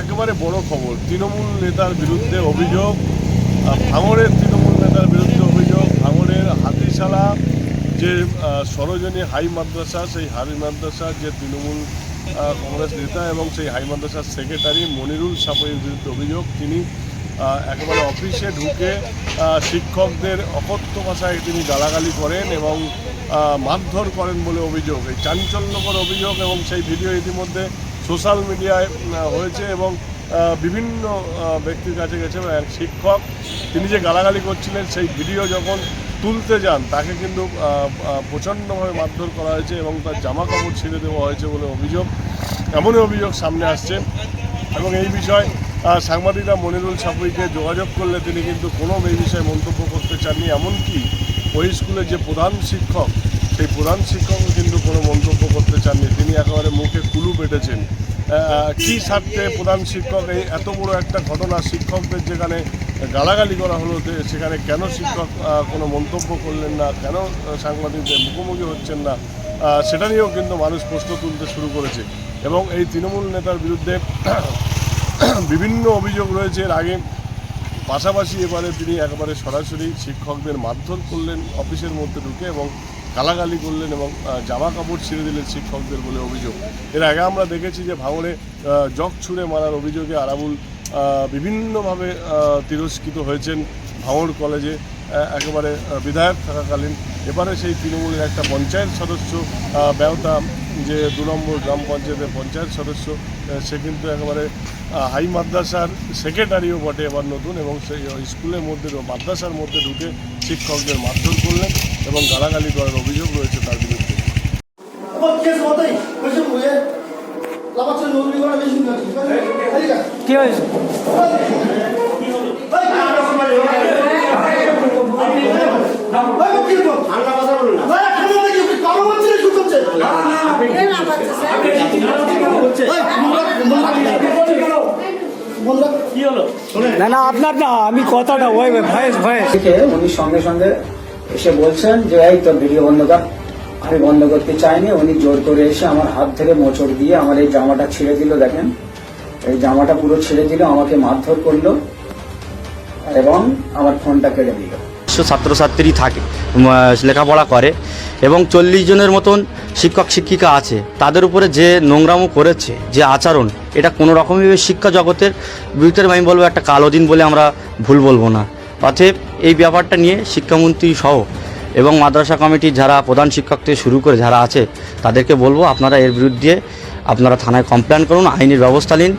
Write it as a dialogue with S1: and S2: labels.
S1: একেবারে বড় খবর, তৃণমূল নেতার বিরুদ্ধে অভিযোগ ভাঙড়ের তৃণমূল নেতার বিরুদ্ধে অভিযোগ, ভাঙড়ের হাতিশালা, যে সরোজনী হাই মাদ্রাসা, সেই হাই মাদ্রাসার যে তৃণমূল কংগ্রেস নেতা এবং সেই হাই সেক্রেটারি মনিরুল সাপের বিরুদ্ধে অভিযোগ, তিনি একেবারে অফিসে ঢুকে শিক্ষকদের অকথ্য ভাষায় তিনি গালাগালি করেন এবং মারধর করেন বলে অভিযোগ। এই চাঞ্চল্যকর অভিযোগ এবং সেই ভিডিও ইতিমধ্যে সোশ্যাল মিডিয়ায় হয়েছে এবং বিভিন্ন ব্যক্তির কাছে গেছে। এক শিক্ষক, তিনি যে গালাগালি করছিলেন, সেই ভিডিও যখন তুলতে যান, তাকে কিন্তু প্রচণ্ডভাবে মারধর করা হয়েছে এবং তার জামা কাপড় ছিঁড়ে দেওয়া হয়েছে বলে অভিযোগ, এমনই অভিযোগ সামনে আসছে। এবং এই বিষয়ে সাংবাদিকরা মনিরুল সাপুইকে যোগাযোগ করলে তিনি কিন্তু কোনো এই বিষয়ে মন্তব্য করতে চাননি। এমনকি ওই স্কুলের যে প্রধান শিক্ষক, সেই প্রধান শিক্ষকও কিন্তু কোনো মন্তব্য করতে চাননি। তিনি একেবারে মুখে কুলু পেটেছেন। কী স্বার্থে প্রধান শিক্ষক এই এত বড় একটা ঘটনা শিক্ষকদের যেখানে গালাগালি করা হলো যে সেখানে কেন শিক্ষক কোনো মন্তব্য করলেন না কেন সাংবাদিকদের মুখোমুখি হচ্ছেন না সেটা নিয়েও কিন্তু মানুষ প্রশ্ন তুলতে শুরু করেছে। এবং এই তৃণমূল নেতার বিরুদ্ধে বিভিন্ন অভিযোগ রয়েছে। এর আগে পাশাপাশি এবারে তিনি একেবারে সরাসরি শিক্ষকদের মারধর করলেন অফিসের মধ্যে ঢুকে এবং গালাগালি করলেন এবং জামা কাপড় ছিঁড়ে দিলেন শিক্ষকদের বলে অভিযোগ। এর আগে আমরা দেখেছি যে আহ, জগ ছুঁড়ে মারার অভিযোগে আরাবুল বিভিন্নভাবে তিরস্কৃত হয়েছেন ভাঙড় কলেজে একেবারে বিধায়ক থাকাকালীন। এবারে সেই তৃণমূলের একটা পঞ্চায়েত সদস্য ব্যবতা যে দু নম্বর গ্রাম পঞ্চায়েতের পঞ্চায়েত সদস্য সে কিন্তু একেবারে হাই মাদ্রাসার সেক্রেটারিও বটে এবার নতুন এবং সেই স্কুলের মধ্যে, মাদ্রাসার মধ্যে ঢুকে শিক্ষকদের মারধর করলেন এবং গালাগালি করার অভিযোগ রয়েছে তার বিরুদ্ধে।
S2: কি হয়েছে
S3: না
S2: না, আপনার না, আমি কথাটা, ওই ভয়েস ভয়েস।
S4: উনি সঙ্গে সঙ্গে এসে বলছেন যে, এই তোর ভিডিও বন্ধ কর। আমি বন্ধ করতে চাইনি। উনি জোর করে এসে আমার হাত থেকে মোচড় দিয়ে আমার এই জামাটা ছিঁড়ে দিল, দেখেন। জামাটা পুরো ছিঁড়ে দিল, আমাকে মারধর করল এবং আমার ফোনটা কেড়ে দিল
S5: ছাত্রছাত্রী থাকে লেখাপড়া করে এবং চল্লিশ জনের মতন শিক্ষক, শিক্ষিকা আছে। তাদের উপরে যে নোংরামো করেছে, যে আচরণ, এটা কোনো রকমভাবে শিক্ষা জগতের বিরুদ্ধে আমি বলব একটা কালো দিন বলে আমরা ভুল বলব না। অতএব এই ব্যাপারটা নিয়ে শিক্ষামন্ত্রী সহ এবং মাদ্রাসা কমিটির যারা প্রধান শিক্ষক থেকে শুরু করে যারা আছে, তাদেরকে বলব আপনারা এর বিরুদ্ধে আপনারা থানায় কমপ্লেন করুন আইনের ব্যবস্থা নিন।